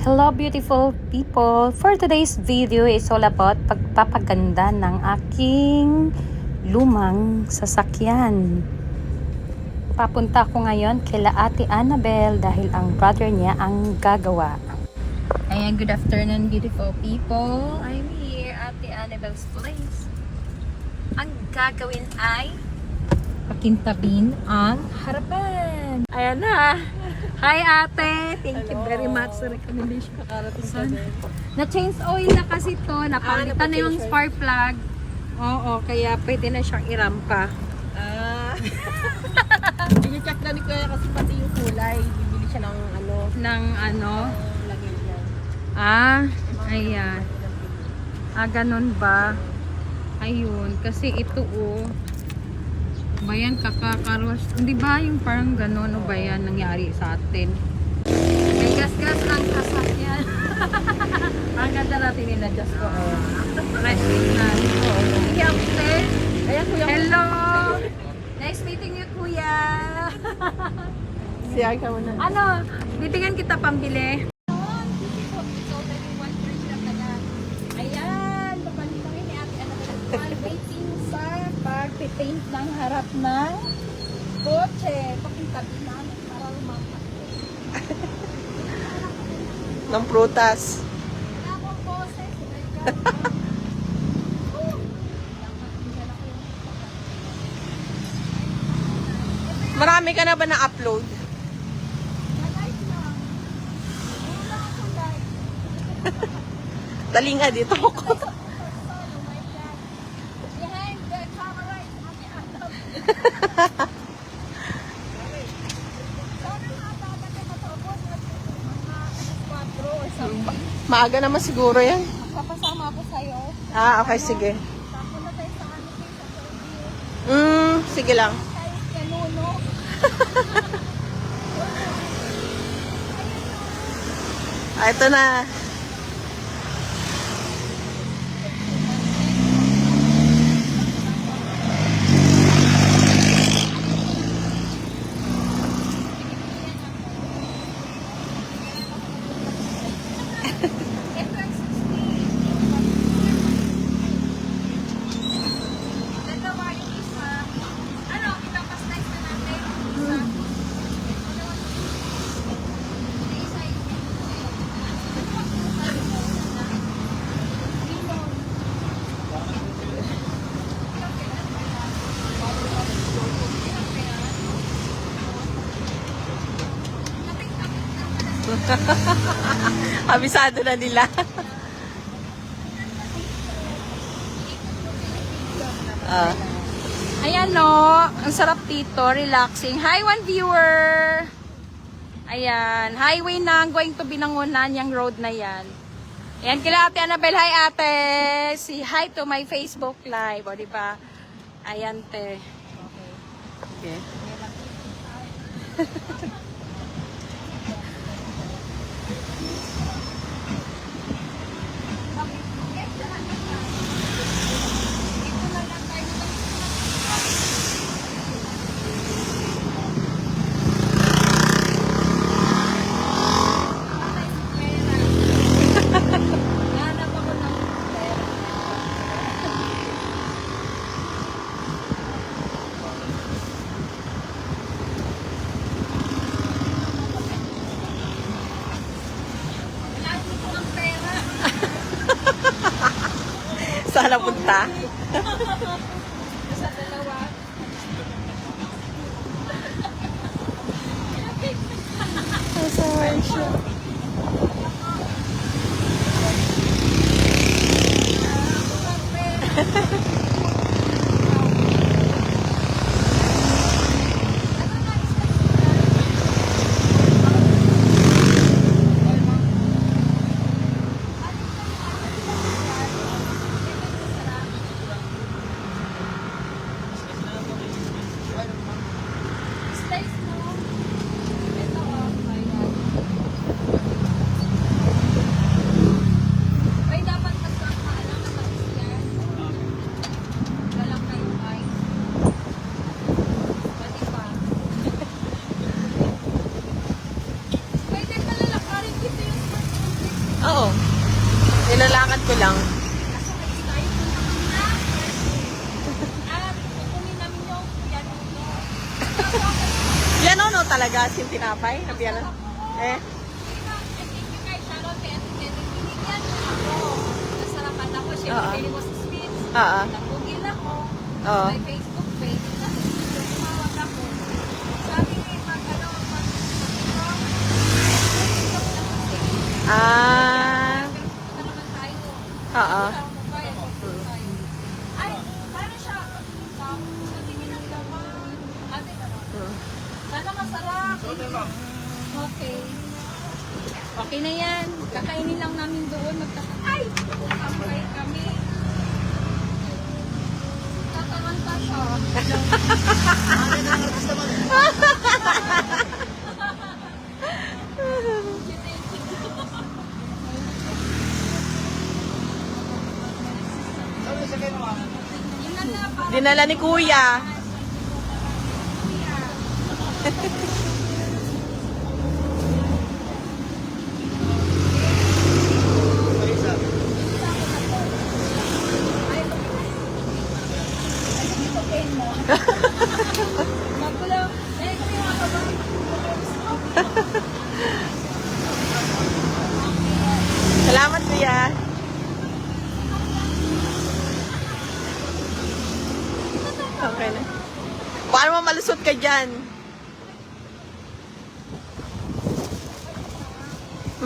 Hello beautiful people! For today's video is all about pagpapaganda ng aking lumang sasakyan. Papunta ako ngayon kila Ate Annabel dahil ang brother niya ang gagawa. Ayan, good afternoon beautiful people. I'm here at Ate Annabel's place. Ang gagawin ay pakintabin ang harapan. Ayan na! Hi ate! Thank you very much sa recommendation. Nakarating ka din. Na-change oil na kasi to. Napalitan Ah, na yung spark plug. Oo, kaya pwede na siyang irampa. Ah. I-check na ni Kuya kasi pati yung kulay. Bibili siya ng ano, Ng ano. ng lagay niya. Ah, ayan. Ah, ganun ba? Ayun, kasi ito oh. Ba yan, kakakarwas. Hindi ba yung parang ganun o ba yan nangyari sa atin? May gas-gas ang sasakyan. ang ganda natin nila-adjust ko. Oh. Fresh na. Sige, upstairs. Ayan Kuya. Hello! Nice meeting you, kuya. Siya ka muna. ano, bibigyan kita pambili. Ayan, kami ni Ate Annabel. Pag-paint ng harap ng kotse. Pakintabi namin para lumapat. Ng prutas. Akong boses. Marami ka na ba na-upload? Dali nga dito ako. Behind the camera is Ate Annabel. Sana makababate matapos at mga alas 4 or something. Maaga naman siguro yan. Papasama ako sa'yo. Ah, okay, sige. Tapos na tayo sa ano sa. Mm, sige lang. Tayo kay Nuno. Ah, ito na. Abisado na nila. ah. Ayan no, ang sarap dito, relaxing. Hi, one viewer! Ayan, highway na, ang going to Binangonan, yung road na yan. Ayan, kila ate Annabel, hi ate! Si hi to my Facebook live, o diba? Ayan te. Okay. Hanap Sana punta. Sa dalawa. Asahan siya. Slice mo. Ito oh. Ayan. Oo. Nilalakad ko lang. Piano no talaga, sin tinapay na piano. Eh. Oo. Oo. Nabugil ako. Oo. May Facebook page. Tumawag ako. Sabi ni mag, ano, mag, Ah, Pero naman tayo. oo. Ay, paano siya? Sa tingin ng laman. Ate, Hmm. Sana masarap. Okay. Okay na yan. Kakainin lang namin doon. Magtaka. Ay! Tambay kami. Tatawan pa siya. Dinala ni Kuya. Magkulo. Eh, kami mga kabang. Salamat Kuya. Okay na. Paano malusot ka dyan?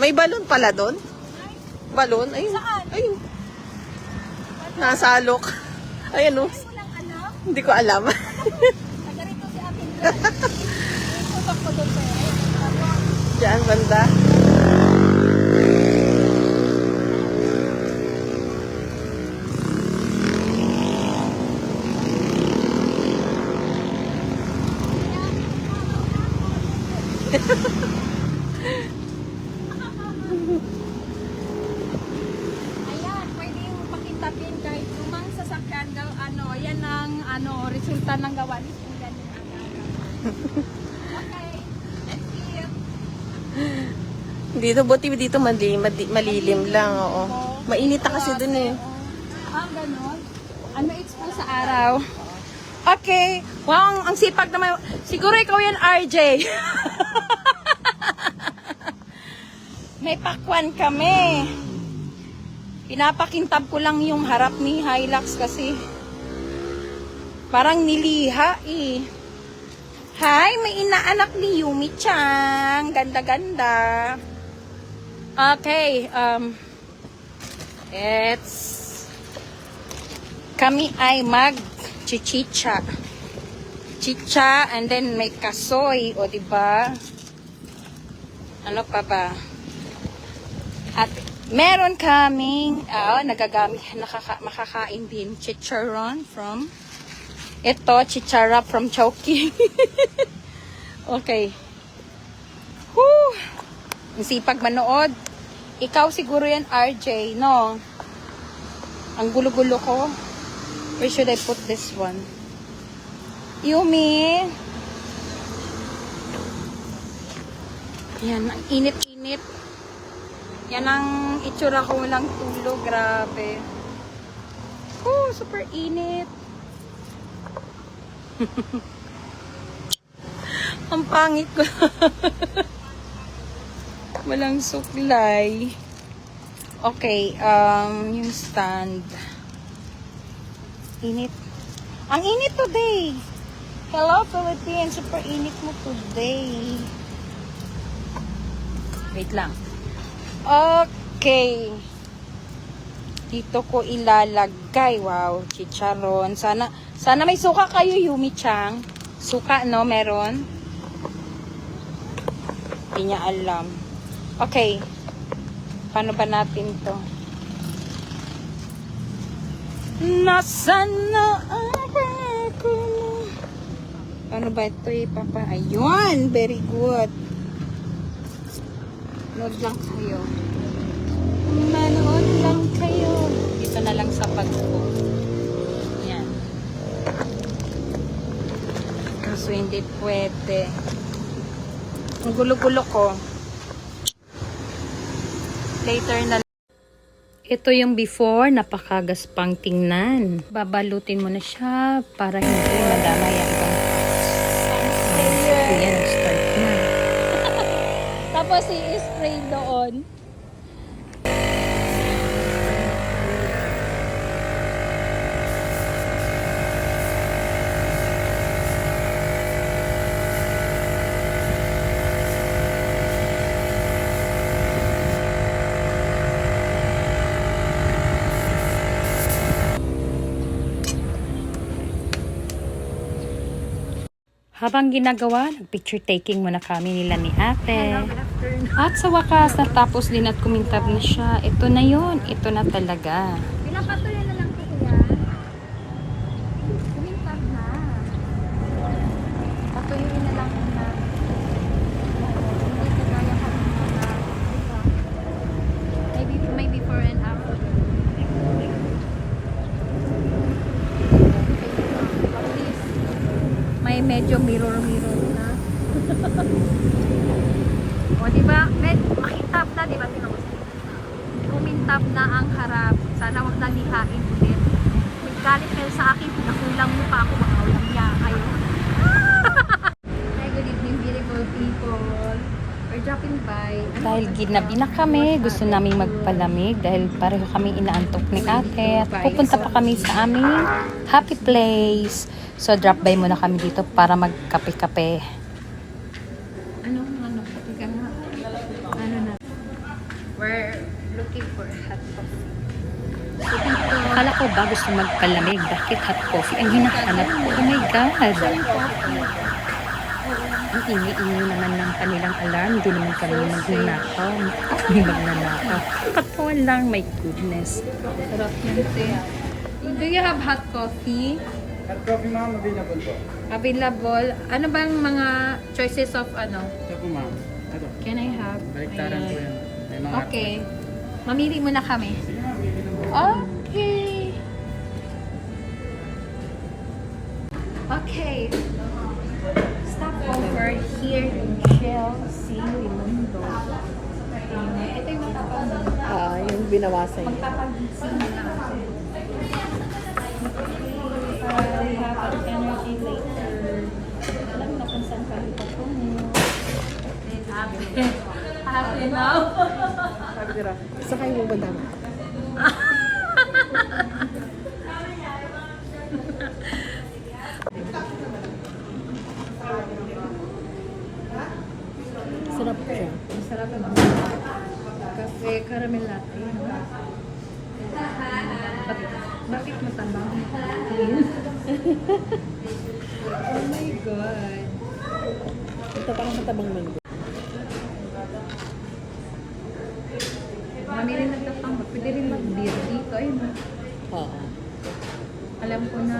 May balon pala doon? Balon? Ayun. Ayun. Nasalok. Ayun oh. Walang alam. Hindi ko alam. Taga rito si atin. Diyan, banda. Ayan, pwede yung pakintapin kahit lumang sasakyan daw, ano, yan ang, ano, resulta ng gawa ni kung ganyan ang araw. Okay, let's eat. Dito, buti dito mali, madi- malilim lang, oo. Mainit na kasi dun eh. Ah, ganon. Ano expose sa araw? Okay. Wow, ang sipag naman. Siguro ikaw yan, RJ. May pakwan kami. Pinapakintab ko lang yung harap ni Hilux kasi parang niliha eh. Hi, may inaanak ni Yumi Chang. Ganda-ganda. Okay, um, it's kami ay mag chichicha. Chicha and then may kasoy, o ba? Ano pa ba? At meron kaming ah, nagagamit nakaka, makakain din chicharon from ito chichara from Chowking. okay. Whew. Ang sipag manood. Ikaw siguro yan RJ, no? Ang gulo-gulo ko. Where should I put this one? Yumi. Yan, ang init-init. Yan ang itsura ko walang tulog. Grabe. Oh, super init. ang pangit ko. walang suklay. Okay, um, yung stand. Init. Ang init today. Hello, Philippines. Super init mo today. Wait lang. Okay. Dito ko ilalagay. Wow, chicharon. Sana, sana may suka kayo, Yumi Chang. Suka, no? Meron? Hindi niya alam. Okay. Paano ba natin to? Nasaan na ako? Ano ba ito eh, Papa? Ayun! Very good. Manood lang kayo. Manood lang kayo. Dito na lang sa pagko. Yan. Kaso hindi pwede. Ang gulo-gulo ko. Later na ito yung before, napakagaspang tingnan. Babalutin mo na siya para hindi madamay ang ibang Ayan, start na. Tapos i-spray doon. Habang ginagawa, nag-picture taking muna kami nila ni ate. At sa wakas, natapos din at kumintab na siya. Ito na yon Ito na talaga. Pinapatuloy na lang ko kuya. Kumintag na. Patuyuin na lang na. Hindi kagaya ka na. Maybe, may before and after. At least, may medyo mirror-mirror na. o, di ba? Med, makitab na, di ba? Tingnan mo. Kumintab na ang harap. Sana wag na lihain ulit. Naggalit kayo sa akin, nakulang mo pa ako, baka walang niya kayo. Hi, good evening, beautiful people. We're dropping by. Dahil ginabi na kami, gusto namin magpalamig dahil pareho kami inaantok ni ate. At pupunta pa kami sa aming happy place. So drop by muna kami dito para magkape-kape. Ano, ano, teka nga. Ano na? We're looking for hot coffee. Akala ko ba gusto magpalamig? Bakit hot coffee? Ang hinahanap ko. Oh my God! Ang ingay-ingay naman ng kanilang alarm. Hindi naman kami magnanakaw. Kami magnanakaw. Katawan lang, my goodness. sarap te. Do you have hot coffee? Hot coffee ma'am, available po. Available? Ano bang mga choices of ano? Ito po ma'am. Ito. Can I have? Baliktaran po yan. May mga Okay. Mamili muna kami. Okay. Chelsea, Limundo. Ito yung matapang Ah, yung binawasan niya. Magpapagising na ako. Para we have an energy later. Alam mo na kung saan kami patungo. Happy. Happy now. Sabi ko raw, sakay mo ba dama? Sarap siya. Masarap naman. Kasi caramel latte. Bakit, bakit matabang? oh my God. Ito parang matabang mango. Mamili na tapang. Pwede rin mag-beer dito. Ayun. Oo. Alam ko na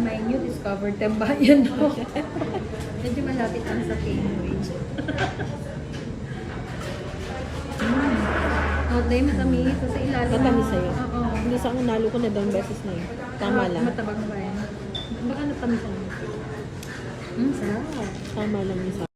may new discovered tambayan ako. Medyo malapit ang sa Cambridge. Dahil matamis. Sa ilalim. Matamis sa'yo? Oo. Hindi sa akin, nalo ko na dalawang beses na yun. Tama lang. Matabang ba yan? Baka natamisan mo. Mm, sarap. Tama lang yung sa